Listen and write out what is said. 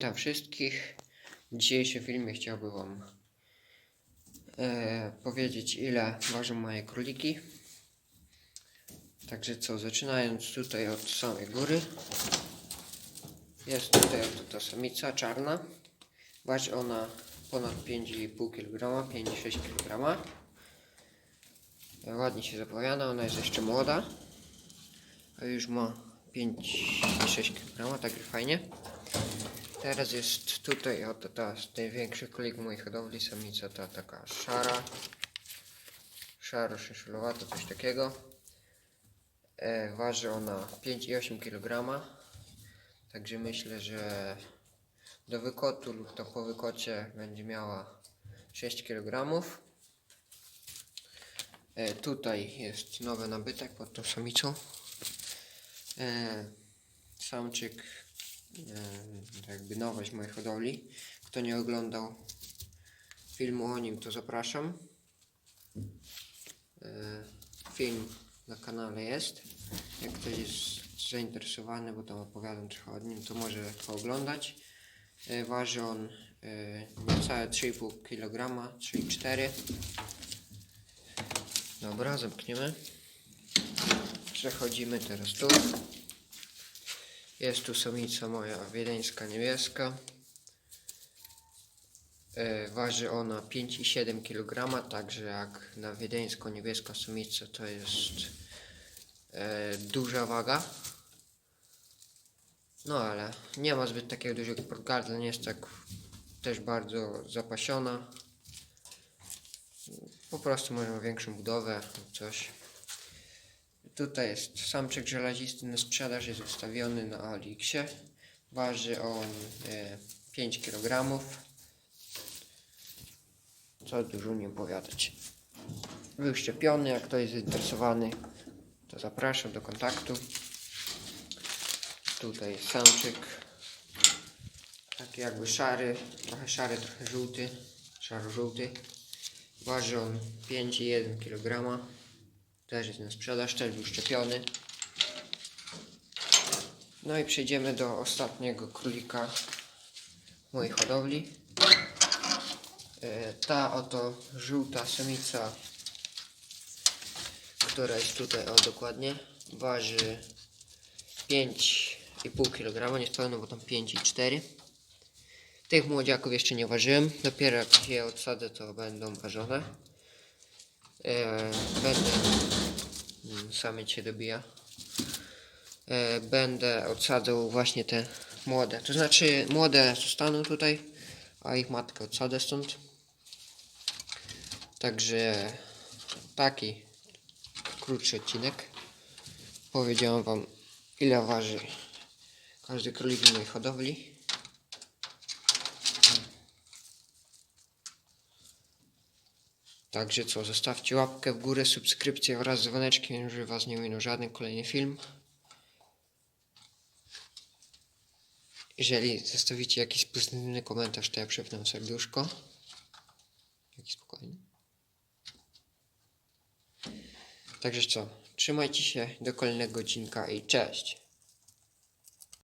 Witam wszystkich. W dzisiejszym filmie chciałbym Wam e, powiedzieć, ile ważą moje króliki. Także co, zaczynając tutaj od samej góry. Jest tutaj oto ta samica czarna. Waży ona ponad 5,5 kg, 5,6 kg. Ładnie się zapowiada, ona jest jeszcze młoda. A już ma 5,6 kg, także fajnie. Teraz jest tutaj oto ta z największych królik w mojej hodowli, samica ta taka szara, szaro szynszulowata, coś takiego. E, waży ona 5,8 kg, także myślę, że do wykotu lub to po wykocie będzie miała 6 kg. E, tutaj jest nowy nabytek pod tą samicą. E, samczyk jakby nowość mojej hodowli. Kto nie oglądał filmu o nim, to zapraszam. E, Film na kanale jest. Jak ktoś jest zainteresowany, bo tam opowiadam trochę o nim, to może pooglądać. E, Waży on e, niecałe 3,5 kg, 3,4 Dobra, zamkniemy. Przechodzimy teraz tu. Jest tu samica moja wiedeńska niebieska. E, waży ona 5,7 kg, także jak na wiedeńsko niebieską samicę to jest e, duża waga. No ale nie ma zbyt takiego dużego podgardla, nie jest tak też bardzo zapasiona. Po prostu może ma większą budowę coś. Tutaj jest samczyk żelazisty na sprzedaż, jest wystawiony na Alixie. Waży on e, 5 kg. Co dużo nie opowiadać. Był szczepiony, jak ktoś jest zainteresowany, to zapraszam do kontaktu. Tutaj jest samczyk. Taki jakby szary, trochę szary, trochę żółty, szaro-żółty. Waży on 5,1 kg. Też jest na sprzedaż, też był szczepiony. No i przejdziemy do ostatniego królika mojej hodowli. E, Ta oto żółta samica, która jest tutaj, o dokładnie, waży 5,5 kg, niespełna, bo tam 5,4 Tych młodziaków jeszcze nie ważyłem, dopiero jak je odsadzę, to będą ważone. E, będę samiec się dobija. E, będę odsadzał właśnie te młode. To znaczy młode zostaną tutaj, a ich matkę odsadzę stąd. Także taki krótszy odcinek. Powiedziałem wam ile waży każdy królik w mojej hodowli. Także co, zostawcie łapkę w górę, subskrypcję wraz z dzwoneczkiem, żeby Was nie minął żaden kolejny film. Jeżeli zostawicie jakiś pozytywny komentarz, to ja przypnę serduszko. Jaki spokojny. Także co, trzymajcie się do kolejnego odcinka i cześć.